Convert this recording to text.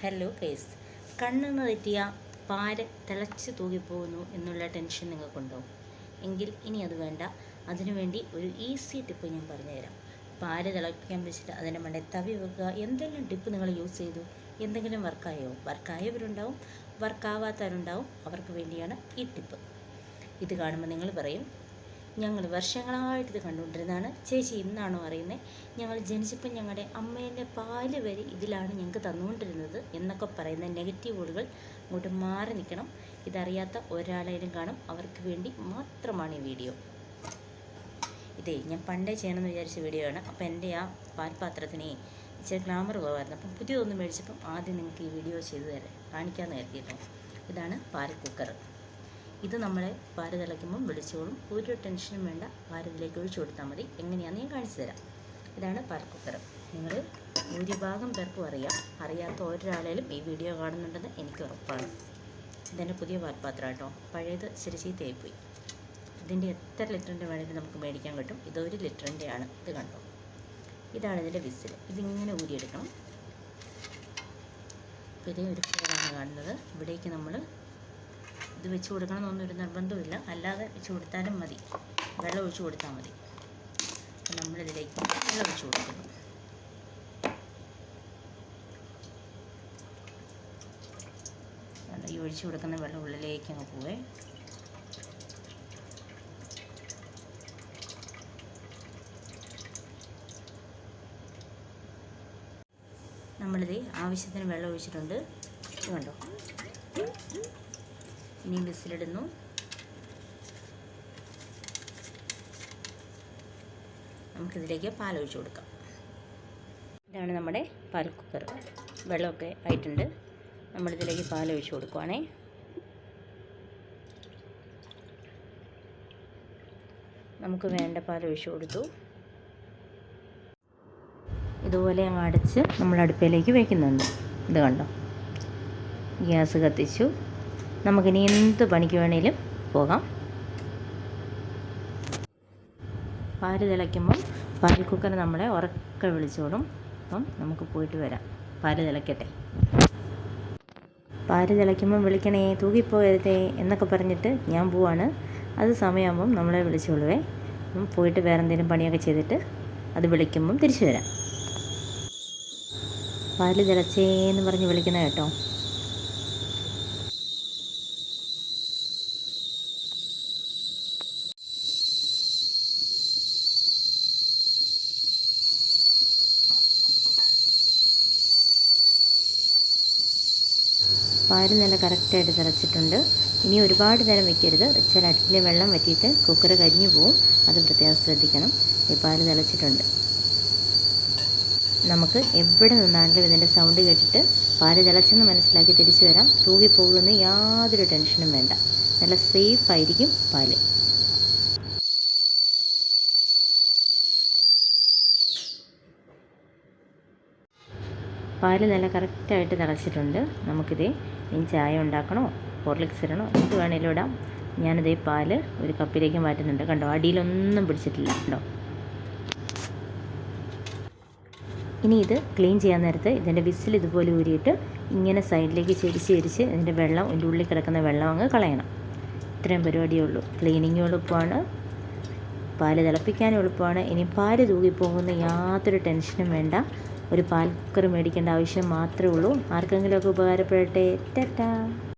Hello case കണ്ണെന്ന് തെറ്റിയ പാര തിളച്ച് തൂകിപ്പോകുന്നു എന്നുള്ള ടെൻഷൻ നിങ്ങൾക്കുണ്ടോ? എങ്കിൽ ഇനി അത് വേണ്ട. അതിനുവേണ്ടി ഒരു ഈസി ടിപ്പ് ഞാൻ പറഞ്ഞുതരാം. പാര തിളപ്പിക്കാൻ വെച്ചിട്ട് അതിന്റെ മണ്ടേ തവി വെക്കുക. എന്തെല്ലാം ടിപ്പ് നിങ്ങൾ യൂസ് ചെയ്തു? എന്തെങ്കിലും വർക്കായോ വർക്കായവരുണ്ടാവും വർക്കാവാത്തവരുണ്ടാവും അവർക്ക് വേണ്ടിയാണ് ഈ ടിപ്പ് ഇത് കാണുമ്പോൾ നിങ്ങൾ പറയും ഞങ്ങൾ വർഷങ്ങളായിട്ട് ഇത് കണ്ടുകൊണ്ടിരുന്നതാണ്. ചേച്ചി ഇന്നാണോ അറിയുന്നത് ഞങ്ങൾ ജനിച്ചപ്പോൾ ഞങ്ങളുടെ അമ്മേന്റെ പാൽ വരെ ഇതിലാണ് ഞങ്ങൾക്ക് തന്നുകൊണ്ടിരുന്നത് എന്നൊക്കെ പറയുന്ന നെഗറ്റീവ് നെഗറ്റീവുകൾ അങ്ങോട്ട് മാറി നിൽക്കണം. ഇതറിയാത്ത ഒരാളേലും കാണും. അവർക്ക് വേണ്ടി മാത്രമാണ് ഈ വീഡിയോ. ഇതേ ഞാൻ പണ്ടേ ചെയ്യണമെന്ന് വിചാരിച്ച വീഡിയോ ആണ്. അപ്പോൾ എന്റെ ആ പാൽപാത്രത്തിനെ ഇച്ചിരി ഗ്ലാമർ കുറവായിരുന്നു. അപ്പം പുതിയതൊന്നും മേടിച്ചപ്പം ആദ്യം നിങ്ങൾക്ക് ഈ വീഡിയോ ചെയ്തു തരാം. കാണിക്കാമെന്ന് കരുതിയിട്ടോ ഇതാണ് പാൽ കുക്കർ. ഇത് നമ്മളെ വാര തിളയ്ക്കുമ്പം വിളിച്ചോളും. ഒരു ടെൻഷനും വേണ്ട. വാരത്തിലേക്ക് ഒഴിച്ചു കൊടുത്താൽ മതി. എങ്ങനെയാണെന്ന് ഞാൻ കാണിച്ചു തരാം. ഇതാണ് പാൽ കുക്കർ നിങ്ങൾ ഭൂരിഭാഗം പേർക്കും അറിയാം. അറിയാത്ത ഒരാളേലും ഈ വീഡിയോ കാണുന്നുണ്ടെന്ന് എനിക്ക് ഉറപ്പാണ്. ഇതെന്റെ പുതിയ പാൽപാത്രം കേട്ടോ. പഴയത് ശരി ചീത്തയായിപ്പോയി ഇതിന്റെ എത്ര ലിറ്ററിന്റെ വേണമെങ്കിലും നമുക്ക് മേടിക്കാൻ കിട്ടും ഇത് ഒരു ലിറ്ററിന്റെ ആണ്. ഇത് കണ്ടോ? ഇതാണ് ഇതിന്റെ വിസിൽ ഇതിങ്ങനെ ഊരിയെടുക്കണം. പിന്നെ ഒരു കാണുന്നത്. ഇവിടേക്ക് നമ്മൾ ഇത് വെച്ച് കൊടുക്കണമെന്നൊന്നും ഒരു നിർബന്ധമില്ല അല്ലാതെ വെച്ച് കൊടുത്താലും മതി. വെള്ളം ഒഴിച്ച് കൊടുത്താൽ മതി. നമ്മളിതിലേക്ക് വെള്ളം ഒഴിച്ച് കൊടുക്കുന്നു. ഈ ഒഴിച്ച് കൊടുക്കുന്ന വെള്ളം ഉള്ളിലേക്ക് അങ്ങ് പോവേ. നമ്മളിത് ആവശ്യത്തിന് വെള്ളം ഒഴിച്ചിട്ടുണ്ട്. കണ്ടോ? ഇനിയും വിസിലിടുന്നു. നമുക്കിതിലേക്ക് പാലൊഴിച്ച് കൊടുക്കാം. ഇതാണ് നമ്മുടെ പാൽ കുക്കർ. വെള്ളമൊക്കെ ആയിട്ടുണ്ട്. നമ്മളിതിലേക്ക് പാലൊഴിച്ച് കൊടുക്കുവാണേ. നമുക്ക് വേണ്ട പാലൊഴിച്ച് കൊടുത്തു. ഇതുപോലെ അങ്ങ് അടച്ച് നമ്മൾ അടുപ്പിലേക്ക് വയ്ക്കുന്നുണ്ട് ഇത് കണ്ടോ? ഗ്യാസ് കത്തിച്ചു. നമുക്കിനി എന്ത് പണിക്ക് വേണേലും പോകാം. പാൽ തിളയ്ക്കുമ്പം പാൽ കുക്കർ നമ്മളെ ഉറക്കെ വിളിച്ചോടും അപ്പം നമുക്ക് പോയിട്ട് വരാം. പാൽ തിളയ്ക്കട്ടെ പാൽ തിളയ്ക്കുമ്പം വിളിക്കണേ തൂകിപ്പോയരുതേ എന്നൊക്കെ പറഞ്ഞിട്ട് ഞാൻ പോവാണ്. അത് സമയമാകുമ്പം നമ്മളെ വിളിച്ചോളുവേ. അപ്പം പോയിട്ട് വേറെ എന്തെങ്കിലും പണിയൊക്കെ ചെയ്തിട്ട് അത് വിളിക്കുമ്പം തിരിച്ചു വരാം. പാൽ തിളച്ചേന്ന് പറഞ്ഞ് വിളിക്കുന്ന കേട്ടോ. പാൽ നല്ല കറക്റ്റായിട്ട് തിളച്ചിട്ടുണ്ട്. ഇനി ഒരുപാട് നേരം വയ്ക്കരുത് വെച്ചാൽ അടുപ്പിലെ വെള്ളം വറ്റിയിട്ട് കുക്കർ കരിഞ്ഞു പോവും. അത് പ്രത്യേകം ശ്രദ്ധിക്കണം. ഈ പാൽ തിളച്ചിട്ടുണ്ട്. നമുക്ക് എവിടെ നിന്നാണെങ്കിലും ഇതിന്റെ സൗണ്ട് കേട്ടിട്ട് പാൽ തിളച്ചെന്ന് മനസ്സിലാക്കി തിരിച്ചു വരാം. തൂകിപ്പോകുമെന്ന് യാതൊരു ടെൻഷനും വേണ്ട. നല്ല സേഫ് ആയിരിക്കും പാൽ. പാൽ നല്ല കറക്റ്റായിട്ട് തിളച്ചിട്ടുണ്ട്. നമുക്കിത് ഇനി ചായ ഉണ്ടാക്കണോ? ഹോർലിക്സ് ഇടണോ? എന്ത് വേണേലും ഇടാം. ഞാനിതേ പാൽ ഒരു കപ്പിലേക്ക് മാറ്റുന്നുണ്ട്. കണ്ടോ? അടിയിലൊന്നും പിടിച്ചിട്ടില്ല. കണ്ടോ? ഇനി ഇത് ക്ലീൻ ചെയ്യാൻ നേരത്ത് ഇതിന്റെ വിസിൽ ഇതുപോലെ ഊരിയിട്ട് ഇങ്ങനെ സൈഡിലേക്ക് ചെരിച്ച് ചെരിച്ച് ഇതിന്റെ വെള്ളം ഇതിന്റെ ഉള്ളിൽ കിടക്കുന്ന വെള്ളം അങ്ങ് കളയണം. ഇത്രയും പരിപാടിയേ ഉള്ളൂ. ക്ലീനിങ്ങും എളുപ്പമാണ്. പാൽ തിളപ്പിക്കാനും എളുപ്പമാണ്. ഇനി പാൽ തൂകിപ്പോകുന്ന യാതൊരു ടെൻഷനും വേണ്ട. ഒരു പാൽ കുക്കർ മേടിക്കേണ്ട ആവശ്യം മാത്രമേ ഉള്ളൂ. ആർക്കെങ്കിലുമൊക്കെ ഉപകാരപ്പെടട്ടെ. ടാറ്റാ.